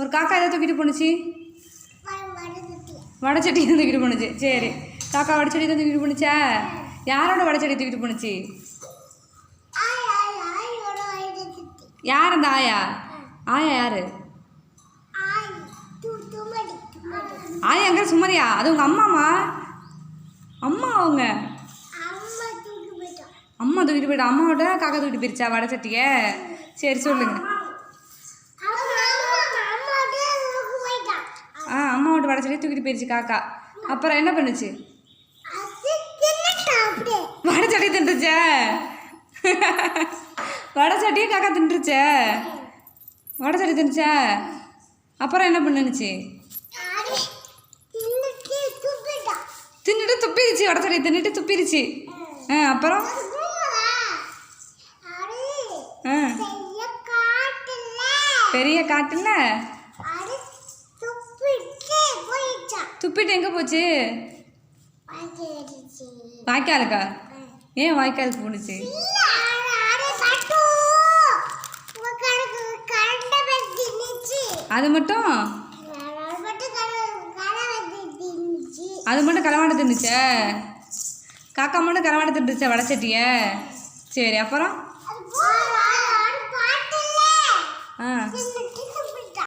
ஒரு காக்கா எதை தூக்கிட்டு போணுச்சு. வடச்சட்டி தான் தூக்கிட்டு போணுச்சு. சரி. காக்கா வடச்சட்டி தான் தூக்கிட்டு போணுச்சா? யாரோட வடச்சட்டி தூக்கிட்டு போணுச்சு. யார் அந்த ஆயா? ஆயா யாரு? ஆய், எங்க? சுமதியா அது உங்க அம்மாமா அம்மா அவங்க. அம்மா தூக்கிட்டு போயிட்டு. அம்மாவோட காக்கா தூக்கிட்டு போயிருச்சா வடச்சட்டிய? சரி சொல்லுங்க அம்மா, அம்மா, அம்மா அப்படியே தூக்கி போயிட்டான். அம்மாவோட வடச்சட்டியை தூக்கிட்டு போயிருச்சு காக்கா. அப்புறம் என்ன பண்ணுச்சு? அப்படியே. வடச்சட்டி தின்றுச்சே. வடச்சட்டியே காக்கா தின்றுச்சே. வடச்சட்டி தின்றுச்சே. அப்புறம் என்ன பண்ணுச்சு தின்னுட்டு துப்பிடுச்சு வடச்சட்டி தின்னுட்டு துப்பிடுச்சு. ஆ அப்புறம். பெரிய காட்டுல அது துப்பிட்டு போயிட்டான். துப்பிட்டு எங்கே போச்சு? வாய்க்காலுக்கா? ஏன் வாய்க்காலுக்கு போணுச்சு? அது- மட்டும்? அது மட்டும் கர- கரை மட்டும் தின்னுச்சே? காக்கா மட்டும் களவாண்டு தின்றுச்சே வடச்சட்டிய சரி அப்புறம்?